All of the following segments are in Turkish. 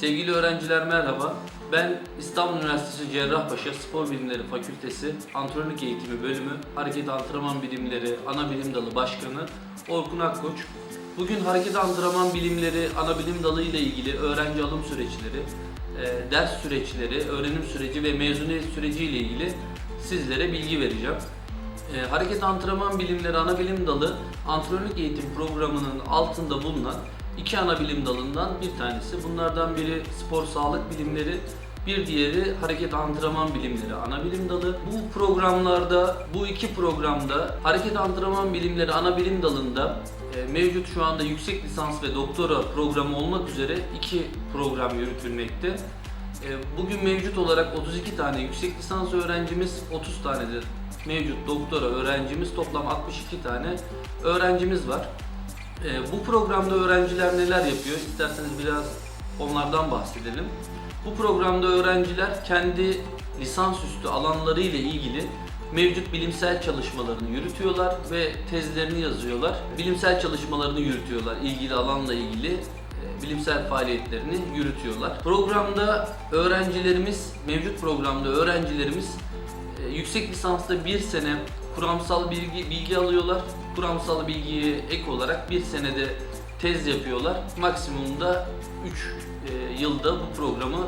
Sevgili öğrenciler merhaba. Ben İstanbul Üniversitesi Cerrahpaşa Spor Bilimleri Fakültesi Antrenörlük Eğitimi Bölümü Hareket Antrenman Bilimleri Ana Bilim Dalı Başkanı Orkun Akkoç. Bugün Hareket Antrenman Bilimleri Ana Bilim Dalı ile ilgili öğrenci alım süreçleri, e, ders süreçleri, öğrenim süreci ve mezuniyet süreci ile ilgili sizlere bilgi vereceğim. E, Hareket Antrenman Bilimleri Ana Bilim Dalı antrenörlük eğitim programının altında bulunan iki ana bilim dalından bir tanesi. Bunlardan biri spor sağlık bilimleri, bir diğeri hareket antrenman bilimleri ana bilim dalı. Bu programlarda, bu iki programda hareket antrenman bilimleri ana bilim dalında e, mevcut şu anda yüksek lisans ve doktora programı olmak üzere iki program yürütülmekte. E, Bugün mevcut olarak 32 tane yüksek lisans öğrencimiz, 30 tane de mevcut doktora öğrencimiz, toplam 62 tane öğrencimiz var. Ee, bu programda öğrenciler neler yapıyor? İsterseniz biraz onlardan bahsedelim. Bu programda öğrenciler kendi lisansüstü alanları ile ilgili mevcut bilimsel çalışmalarını yürütüyorlar ve tezlerini yazıyorlar. Bilimsel çalışmalarını yürütüyorlar ilgili alanla ilgili e, bilimsel faaliyetlerini yürütüyorlar. Programda öğrencilerimiz, mevcut programda öğrencilerimiz e, yüksek lisansta bir sene kuramsal bilgi bilgi alıyorlar. Kuramsal bilgiye ek olarak bir senede tez yapıyorlar. Maksimumda 3 yılda bu programı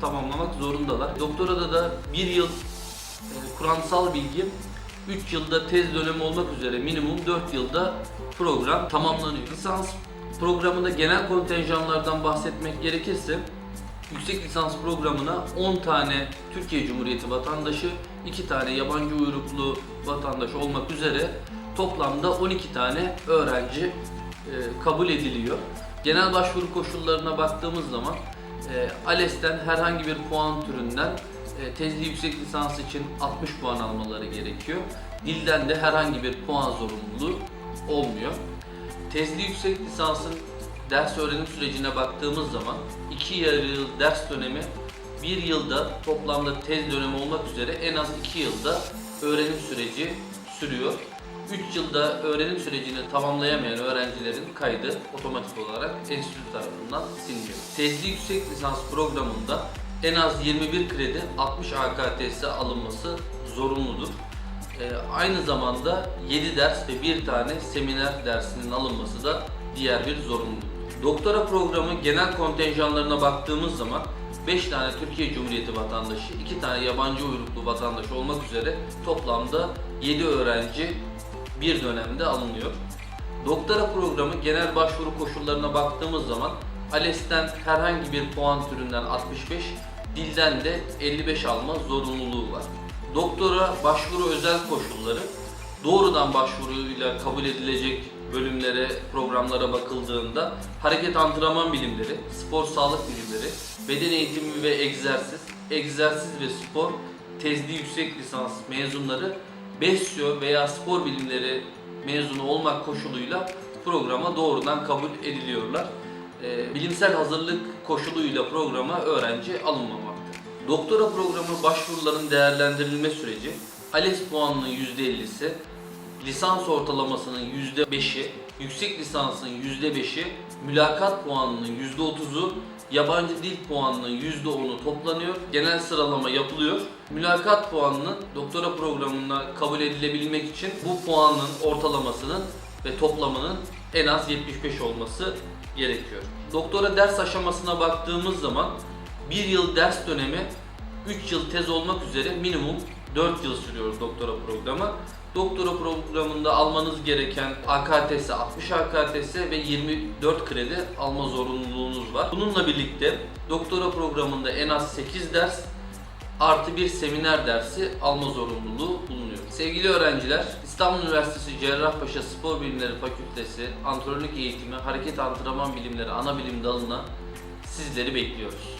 tamamlamak zorundalar. Doktorada da bir yıl e, kuramsal bilgi 3 yılda tez dönemi olmak üzere minimum 4 yılda program tamamlanıyor. Lisans programında genel kontenjanlardan bahsetmek gerekirse Yüksek lisans programına 10 tane Türkiye Cumhuriyeti vatandaşı, 2 tane yabancı uyruklu vatandaş olmak üzere toplamda 12 tane öğrenci e, kabul ediliyor. Genel başvuru koşullarına baktığımız zaman e, ALES'ten herhangi bir puan türünden e, tezli yüksek lisans için 60 puan almaları gerekiyor. Dilden de herhangi bir puan zorunluluğu olmuyor. Tezli yüksek lisansın ders öğrenim sürecine baktığımız zaman 2 yarı yıl ders dönemi, 1 yılda toplamda tez dönemi olmak üzere en az 2 yılda öğrenim süreci sürüyor. 3 yılda öğrenim sürecini tamamlayamayan öğrencilerin kaydı otomatik olarak enstitü tarafından siliniyor. Tezli yüksek lisans programında en az 21 kredi 60 AKTS alınması zorunludur. Ee, aynı zamanda 7 ders ve 1 tane seminer dersinin alınması da diğer bir zorunluluk. Doktora programı genel kontenjanlarına baktığımız zaman 5 tane Türkiye Cumhuriyeti vatandaşı, 2 tane yabancı uyruklu vatandaş olmak üzere toplamda 7 öğrenci bir dönemde alınıyor. Doktora programı genel başvuru koşullarına baktığımız zaman ALES'ten herhangi bir puan türünden 65, dilden de 55 alma zorunluluğu var. Doktora başvuru özel koşulları doğrudan başvuruyla kabul edilecek bölümlere, programlara bakıldığında hareket antrenman bilimleri, spor sağlık bilimleri, beden eğitimi ve egzersiz, egzersiz ve spor, tezli yüksek lisans mezunları BESYO veya spor bilimleri mezunu olmak koşuluyla programa doğrudan kabul ediliyorlar. Ee, bilimsel hazırlık koşuluyla programa öğrenci alınmamaktadır. Doktora programı başvuruların değerlendirilme süreci ALES puanının %50'si, lisans ortalamasının %5'i, yüksek lisansın %5'i, mülakat puanının %30'u, yabancı dil puanının %10'u toplanıyor. Genel sıralama yapılıyor. Mülakat puanının doktora programına kabul edilebilmek için bu puanın ortalamasının ve toplamının en az 75 olması gerekiyor. Doktora ders aşamasına baktığımız zaman bir yıl ders dönemi 3 yıl tez olmak üzere minimum 4 yıl sürüyor doktora programı. Doktora programında almanız gereken AKTS 60 AKTS ve 24 kredi alma zorunluluğunuz var. Bununla birlikte doktora programında en az 8 ders artı bir seminer dersi alma zorunluluğu bulunuyor. Sevgili öğrenciler, İstanbul Üniversitesi Cerrahpaşa Spor Bilimleri Fakültesi Antrenörlük Eğitimi Hareket Antrenman Bilimleri ana bilim dalına sizleri bekliyoruz.